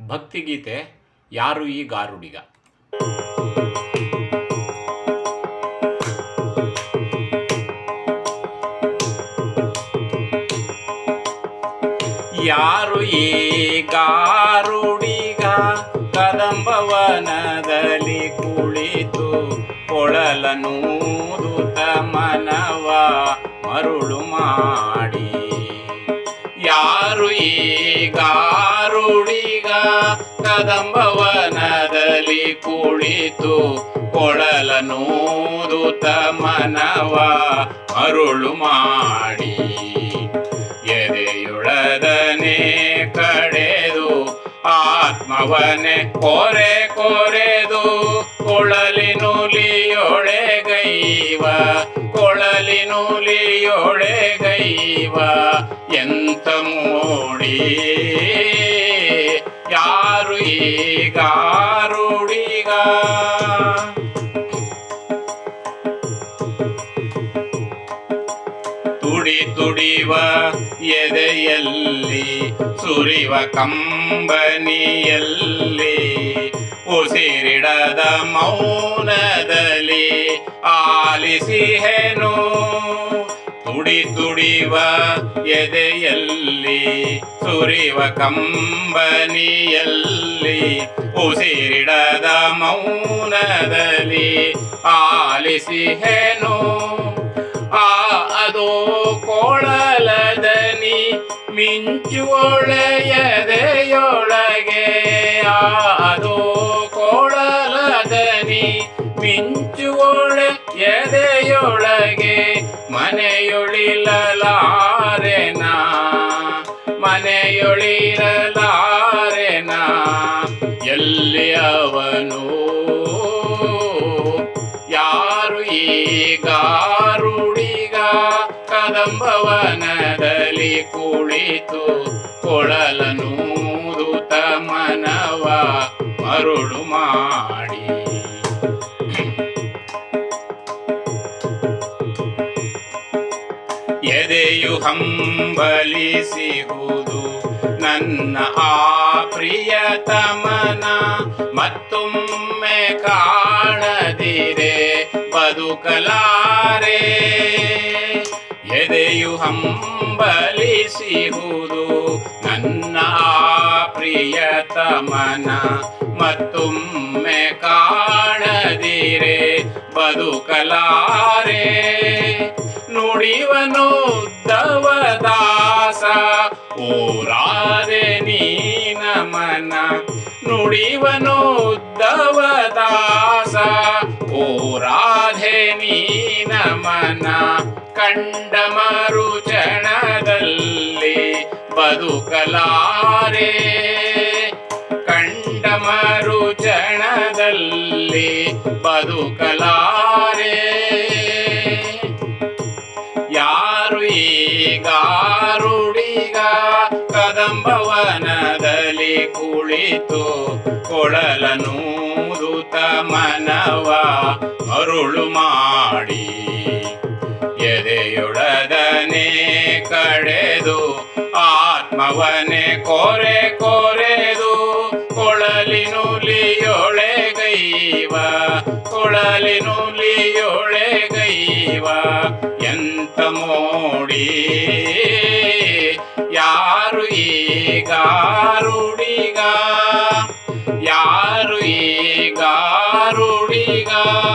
ಭಕ್ತಿಗೀತೆ ಯಾರು ಈ ಗಾರುಡಿಗ? ಯಾರು ಈ ಗಾರುಡಿಗ? ಕದಂಬವನದಲ್ಲಿ ಕುಳಿತು ಕೊಳಲನೂದುತ ಮನವ ಮರುಳು ಮಾಡಿ. ಯಾರು ಈ ಗಾರುಡಿಗ ಕದಂಬವನದಲ್ಲಿ ಕುಳಿತು ಕೊಳಲನೂದುತ ಮನವ ಅರುಳು ಮಾಡಿ. ಎದೆಯುಳದನೆ ಕಡೆದು ಆತ್ಮವನೆ ಕೊರೆ ಕೊರೆದು ಕೊಳಲಿನುಲಿಯೊಳೆ ಗೈವ ಕೊಳಲಿನುಲಿಯೊಳೆ ಗೈವ, ಎಂತ ಮೂಡಿ. ಯಾರು ತುಡಿ ತುಡಿವ ಎದೆಯಲ್ಲಿ ಸುರಿವ ಕಂಬನಿಯಲ್ಲಿ ಉಸಿರಿಡದ ಮೌನದಲ್ಲಿ ಆಲಿಸಿಹೆನು. ತುಡಿ ತುಡಿವ ಎದೆಯಲ್ಲಿ ಸುರಿವ ಕಂಬನಿಯಲ್ಲಿ ಉಸಿರಿಡದ ಮೌನದಲ್ಲಿ ಆಲಿಸಿಹೆನು ಆ ಅದು ಕೋಳಲದನಿ ಮಿಂಚುವೊಳೆಯದೆಯೊಳಗೆ ಆ ಅದೋ ಮನೆಯೊಳಿಲಲಾರೆನ ಮನೆಯೊಳಿರಲಾರೆನ ಎಲ್ಲಿ ಅವನು? ಯಾರು ಈಗಾರುಡಿಗ ಕದಂಬವನದಲ್ಲಿ ಕುಳಿತು ಕೊಳಲನೂದು ಮನವ ಮರುಳು ಮಾಡಿ? ಎದೆಯು ಹಂಬಲಿಸಿಹುದು ನನ್ನ ಆ ಪ್ರಿಯತಮನ. ಮತ್ತೊಮ್ಮೆ ಕಾಣದಿರೆ ಬದುಕಲಾರೆ. ಎದೆಯು ಹಂಬಲಿಸಿಹುದು ನನ್ನ ಆ ಪ್ರಿಯತಮನ. ಮತ್ತೊಮ್ಮೆ ಕಾಣದಿರೆ ಬದುಕಲಾರೆ. ನುಡಿವನು ದವದಾಸ ಓರಾದೆ ನೀನ ಮನ. ನುಡಿವನು ದವದಾಸ ಓರಾಧೆ ನೀನ ಮನ. ಕಂಡ ಮರುಚಣದಲ್ಲಿ ಬದುಕಲಾರೆ. ಕಂಡ ಮರುಚಣದಲ್ಲಿ ಬದುಕಲಾರೆ. ಈಗಾರುಡಿಗ ಕದಂಬವನದಲ್ಲಿ ಕುಳಿತು ಕೊಳಲನೂದುತ ಮನವ ಮರುಳು ಮಾಡಿ. ಎದೆಯೊಳದನೆ ಕಡೆದು ಆತ್ಮವನೆ ಕೊರೆ ಕೊರೆದು ಕೊಳಲಿನುಲಿಯೊಳೆ ಗೈವ ಎಂತ ಮೋಡಿ ಯಾರು ಈಗಾರುಡಿಗ